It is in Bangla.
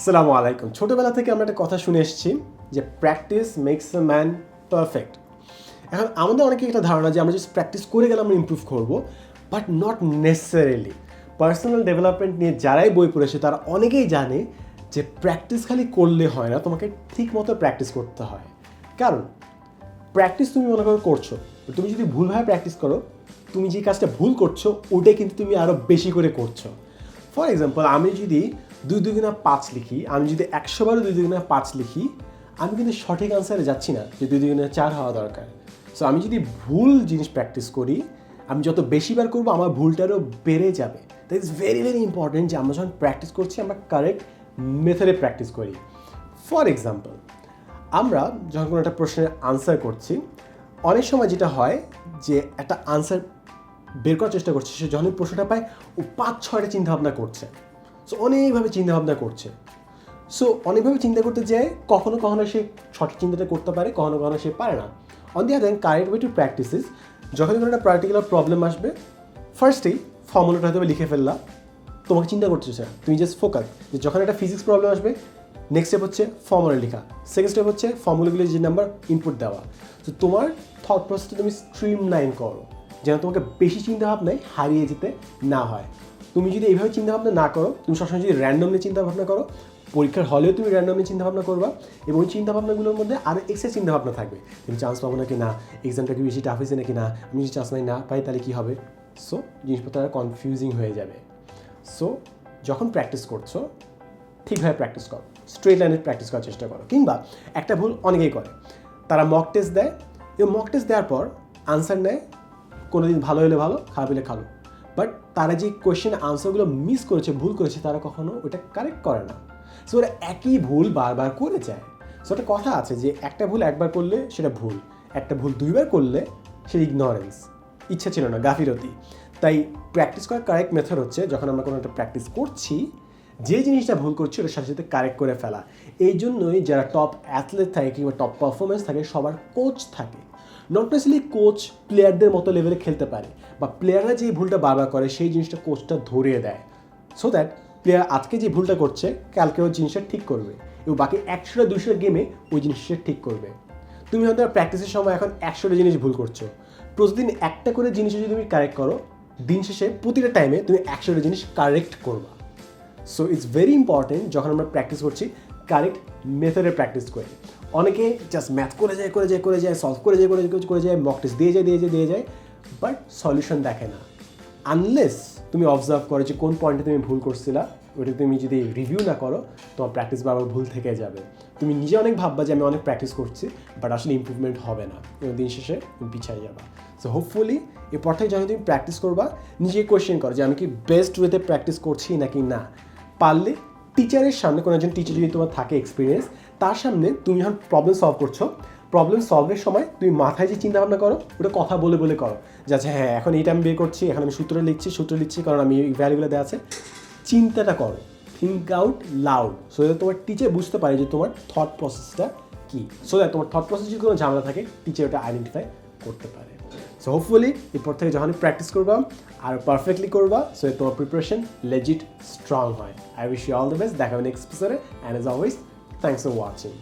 আসসালামু আলাইকুম। ছোটোবেলা থেকে আমরা একটা কথা শুনে এসেছি যে practice makes a man perfect এখন আমাদের অনেকে একটা ধারণা যে আমরা জাস্ট প্র্যাকটিস করে গেলে আমরা ইমপ্রুভ করব but not necessarily personal development নিয়ে যারাই বই পড়েছে, তারা অনেকেই জানে যে প্র্যাকটিস খালি করলে হয় না, তোমাকে ঠিক মতো প্র্যাকটিস করতে হয়। কারণ প্র্যাকটিস তুমি মনে করো করছ তুমি যদি ভুলভাবে প্র্যাকটিস করো, তুমি যে কাজটা ভুল করছ ওটাই কিন্তু তুমি আরও বেশি করে করছ। ফর এক্সাম্পল আমি যদি দুই দুগুণা পাঁচ লিখি, আমি যদি একশো বারো দুই দুগুণা পাঁচ লিখি, আমি কিন্তু সঠিক আনসারে যাচ্ছি না যে দুই দুগুণা চার হওয়া দরকার। সো আমি যদি ভুল জিনিস প্র্যাকটিস করি, আমি যত বেশি বার করব, আমার ভুলটারও বেড়ে যাবে। That is very very important যে আমরা যখন প্র্যাকটিস করছি, আমরা কারেক্ট মেথডে প্র্যাকটিস করি। ফর এক্সাম্পল আমরা যখন কোনো একটা প্রশ্নের আনসার করছি, অনেক সময় যেটা হয় যে একটা আনসার বের করার চেষ্টা করছে। সে যখন প্রশ্নটা পায়, ও পাঁচ, ছয়টা চিন্তাভাবনা করছে। সো অনেকভাবে চিন্তাভাবনা করছে। সো অনেকভাবে চিন্তা করতে যায় কখনো কখনো সে সঠিক চিন্তাটা করতে পারে, কখনো কখনো সে পারে না। On the other correct way to practices যখনই কোনো একটা পার্টিকুলার প্রবলেম আসবে ফার্স্টেই ফর্মুলাটা হয়তো লিখে ফেললা। তোমাকে চিন্তা হচ্ছে না তুমি জাস্ট ফোকাস যে যখন একটা ফিজিক্স প্রবলেম আসবে নেক্সট স্টেপ হচ্ছে ফর্মুলা লেখা। সেকেন্ড স্টেপ হচ্ছে ফর্মুলাগুলো যে নাম্বার ইনপুট দেওয়া। তো তোমার থট প্রসেসটা তুমি স্ট্রিম লাইন করো। যেন তোমাকে বেশি চিন্তাভাবনায় হারিয়ে যেতে না হয়। তুমি যদি এইভাবে চিন্তাভাবনা না করো, তুমি সবসময় যদি র্যান্ডমলি চিন্তা ভাবনা করো, পরীক্ষার হলেও তুমি র্যান্ডমলি চিন্তা ভাবনা করবা এবং ওই চিন্তাভাবনাগুলোর মধ্যে আরও এক্সট্রা চিন্তা ভাবনা থাকবে। তুমি চান্স পাবো নাকি না এক্সামটা কি বেশি টাফ হয়েছে নাকি না আমি যদি চান্স নাই না পাই তাহলে কী হবে? সো জিনিসপত্র কনফিউজিং হয়ে যাবে। সো যখন প্র্যাকটিস করছ, ঠিকভাবে প্র্যাকটিস করো স্ট্রেট লাইনে প্র্যাকটিস করার চেষ্টা করো কিংবা একটা ভুল অনেকেই করে। তারা মক টেস্ট দেয়, এবং মক টেস্ট দেওয়ার পর আনসার নেয় কোনো দিন ভালো হলে ভালো, খারাপ হলে খালো বাট তারা যে কোয়েশ্চেন আনসারগুলো মিস করেছে, ভুল করেছে, তারা কখনো ওটা কারেক্ট করে না। সো ওরা একই ভুল বারবার করে যায়। সো একটা কথা আছে যে, একটা ভুল একবার করলে সেটা ভুল, একটা ভুল দুইবার করলে সেটা ইগনোরেন্স ইচ্ছা ছিল না গাফিরতি তাই প্র্যাকটিস করার কারেক্ট মেথড হচ্ছে যখন আমরা কোনো একটা প্র্যাকটিস করছি, যে জিনিসটা ভুল করছি ওটার সাথে সাথে কারেক্ট করে ফেলা। এই জন্যই যারা টপ অ্যাথলেট থাকে কিংবা টপ পারফরমেন্স থাকে, সবার কোচ থাকে। নট নেসেসলি কোচ প্লেয়ারদের মতো লেভেলে খেলতে পারে বা প্লেয়াররা যে ভুলটা বারবার করে, সেই জিনিসটা কোচটা ধরিয়ে দেয়। সো দ্যাট প্লেয়ার আজকে যে ভুলটা করছে, কালকে ওই জিনিসটা ঠিক করবে, এবং বাকি একশোটা দুশোটা গেমে ওই জিনিসটা ঠিক করবে। তুমি হয়তো প্র্যাকটিসের সময় এখন একশোটা জিনিস ভুল করছ। প্রতিদিন একটা করে জিনিস যদি তুমি কারেক্ট করো, দিন শেষে প্রতিটা টাইমে তুমি একশোটা জিনিস কারেক্ট করবা। সো ইটস ভেরি ইম্পর্টেন্ট যখন আমরা প্র্যাকটিস করছি কারেক্ট মেথডে প্র্যাকটিস করে। অনেকে জাস্ট ম্যাথ করে যায় করে যায় করে যায় সলভ করে যায়, করে করে যায় মক টেস্ট দিয়ে যায় দিয়ে যায় দিয়ে যায় বাট সলিউশন দেখে না। আনলেস তুমি অবজার্ভ করো যে কোন পয়েন্টে তুমি ভুল করছিলা ওটা তুমি যদি রিভিউ না করো, তোমার প্র্যাকটিস বারবার ভুল থেকে যাবে। তুমি নিজে অনেক ভাববা যে আমি অনেক প্র্যাকটিস করছি বাট আসলে ইম্প্রুভমেন্ট হবে না। দিন শেষে পিছিয়ে যাবা। সো হোপফুলি এরপর থেকে যখন তুমি প্র্যাকটিস করবা নিজে কোয়েশ্চেন করো যে আমি কি বেস্ট ওয়েতে প্র্যাকটিস করছি নাকি না। পারলে টিচারের সামনে কোনো একজন টিচার যদি তোমার থাকে এক্সপিরিয়েন্স তার সামনে তুমি যখন প্রবলেম সলভ করছ প্রবলেম সলভের সময় তুমি মাথায় যে চিন্তা ভাবনা করো, ওটা কথা বলে বলে করো। যে আচ্ছা হ্যাঁ এখন এইটা আমি বের করছি, এখন আমি সূত্র লিখছি সূত্র লিখছি, কারণ আমি এই ভ্যালুগুলো দেওয়া আছে। চিন্তাটা করো think out loud so that তোমার টিচার বুঝতে পারে যে তোমার থট প্রসেসটা কী। সো দ্যাট তোমার থট প্রসেস যদি কোনো ঝামেলা থাকে টিচার ওটা আইডেন্টিফাই করতে পারে। সো হোপফুলি এরপর থেকে যখন প্র্যাকটিস করবা আর পারফেক্টলি করবা সো তোমার প্রিপারেশন লেজিট স্ট্রং হয়। I wish you all the best দেখা হবে নেক্সট এপিসোডে and as always thanks for watching